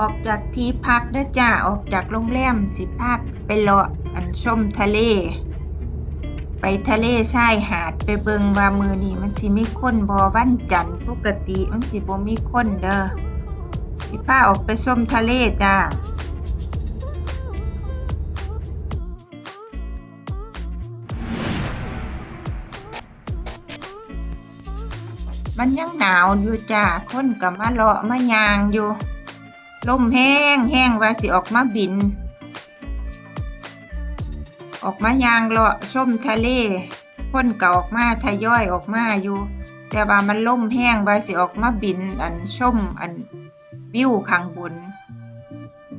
ออกจากที่พักเด้อจ้า ออกจากโรงแรมสิพักไปเลาะอันชมทะเล ไปทะเลชายหาดไปเบิงว่ามือนี้มันสิมีคนบ่วันจันทร์ปกติมันสิบ่มีคนเด้อสิพาออกไปชมทะเลจ้ามันยังหนาวอยู่จ้าคนก็มาเลาะมายางอยู่ ลมแห้งแห้งว่าสิออกมาบิน ออกมายางเลาะชมทะเลคนก็ออกมาทยอยออกมาอยู่ แต่ว่ามันลมแห้งว่าสิออกมาบิน อันชมอันวิวข้างบน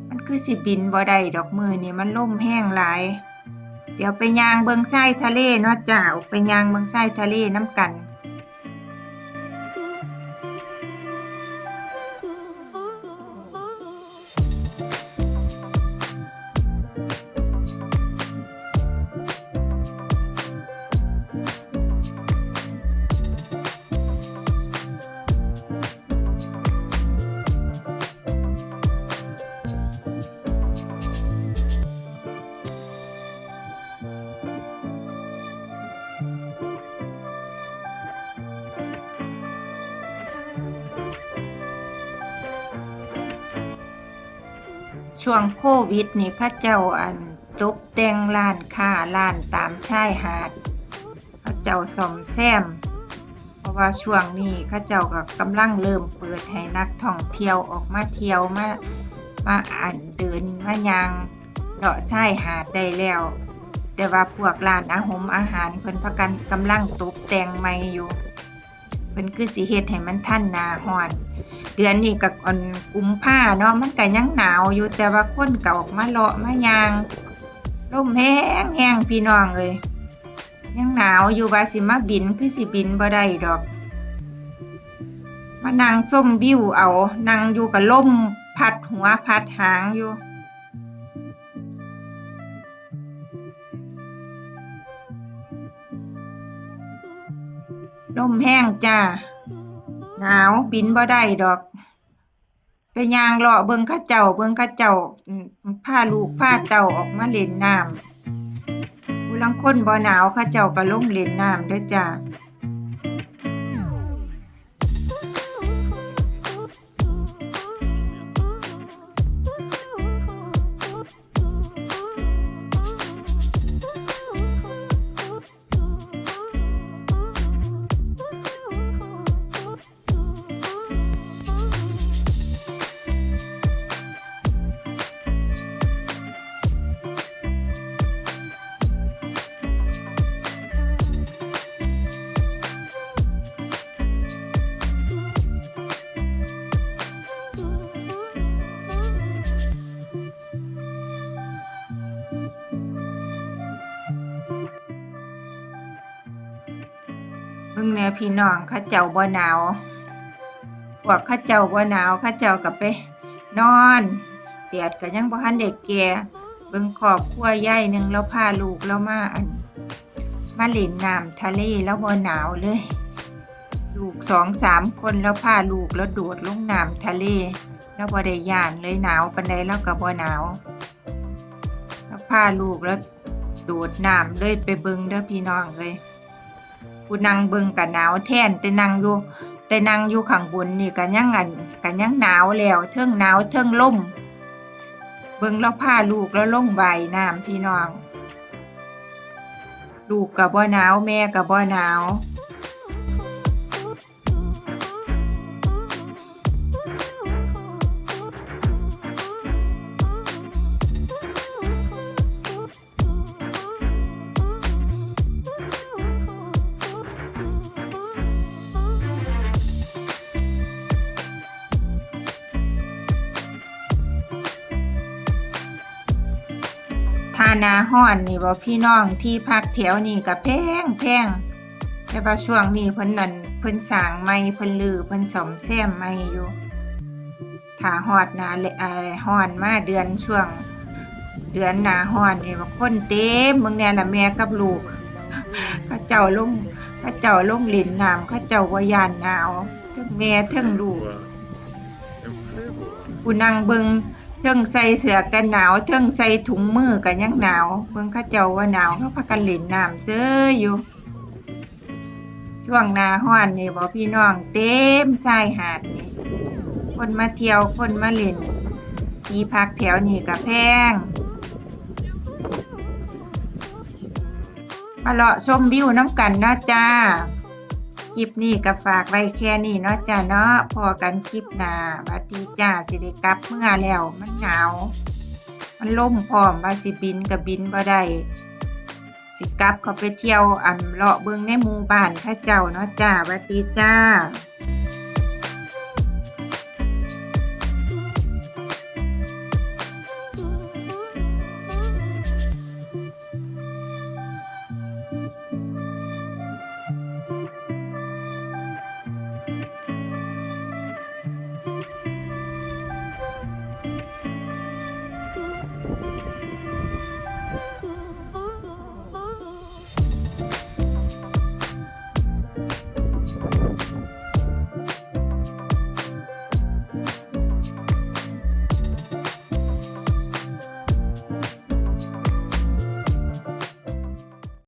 มันคือสิบินบ่ได้ดอกมือนี่มันลมแห้งหลาย เดี๋ยวไปยางเบิงไส้ทะเลเนาะจ้าออกไปยางเบิงไส้ทะเลน้ำกัน ช่วงโควิดนี่ข้าเจ้าอันตกแต่งร้านค้าร้านตามชายหาดข้าเจ้าซ่อมแซม เพราะว่าช่วงนี้ข้าเจ้าก็กำลังเริ่มเปิดให้นักท่องเที่ยวออกมาเที่ยวมามาอ่านเดินมายางเลาะชายหาดได้แล้ว แต่ว่าพวกร้านอาหงอาหารเพิ่นพากันกำลังตกแต่งใหม่อยู่เพิ่นคือสิเฮ็ดให้มันทันนาร้อน เดือนนี้กับอันกุมภาเนาะมันก็ยังหนาวอยู่แต่ว่าคนก็ออกมาเลาะมายางลมแห้งแห้งพี่น้องเอ้ยยังหนาวอยู่ว่าสิมาบินคือสิบินบ่ได้ดอก มานั่งส้มวิวเอานั่งอยู่กับลมพัดหัวพัดหางอยู่ลมแห้งจ้าหนาวบินบ่ได้ดอก ย่างเลาะเบิ่งเข้าเจ้า เบิ่งเข้าเจ้าอืมพาลูกพาเต่าออกมาเล่นน้ำผู้ลังคนบ่หนาวเข้าเจ้าก็ลงเล่นน้ำด้อจ้า เบิ่งแน่พี่น้องข้าเจ้าบ่หนาวพวกข้าเจ้าบ่หนาวข้าเจ้าก็ไป นอนแดดก็ยังบ่ทันได้แก่เบิ่งครอบครัวใหญ่หนึงแล้วพาลูกแล้วมาอัน มาเล่นน้ำทะเลแล้วบ่หนาวเลย ลูกสองสามคนแล้วพาลูกแล้วโดดลงน้ำทะเล แล้วบ่ได้ย่านเลยหนาวปานใดแล้วก็บ่หนาวแล้วพาลูกแล้วโดดน้ำเลยไปเบิ่งเด้อพี่น้องเลย กูนั่งเบิ่งก็หนาวแทนแต่นั่งอยู่แต่นั่งอยู่ข้างบนนี่ก็ยังอันก็ยังหนาวแล้วเทิงหนาวเทิงลมเบิ่งแล้วพาลูกแล้วลงใบน้ำพี่น้อง ลูกกับ่หนาวแม่ก็บ่หนาวานาฮ้อนนี่บ่พี่น้องที่พักแถวนี่ก็แพงแพงแต่ว่าช่วงนี้เพิ่นนั่นเพิ่นสร้างใหม่เพิ่นรื้อเพิ่นซ่อมแซมใหม่อยู่ถ้าฮอดหนาเลเอ่อฮ้อนมาเดือนช่วง เดือนหน้าฮ้อนนี่ว่าคนเต็มเบิ่งแน่ล่ะแม่กับลูกเขาเจ้าลงเขาเจ้าลงเล่นน้ำเขาเจ้าบ่ย่านหนาวทั้งแม่ทั้งลูก En februari. ผู้นั่งเบิง เทิงใส่เสื้อกันหนาวเทิงใส่ถุงมือกันยังหนาวเบิ่งเขาเจ้าว่าหนาวเขาพากันเล่นน้ำเซ้ออยู่ ช่วงหนาร้อนนี่บ่พี่น้องเต็มชายหาดนี่คนมาเที่ยวคนมาเล่นที่พักแถวนี้ก็แพงมาเลาะชมวิวน้ำกันนะจ้า ลิปนี้ก็ฝากไว้แค่นี้เนาะจ้าเนาะพอกันคลิปหน้าบัดดีจ้าสิได้กลับเมื่อแล้วมันหนาว มันล่มพร้อมว่าสิบินกับบินบ่ได้สิกลับเขาไปเที่ยวอ่ำเลาะเบิงในหมู่บ้านข้าเจ้าเนาะจ้าบัดดีจ้า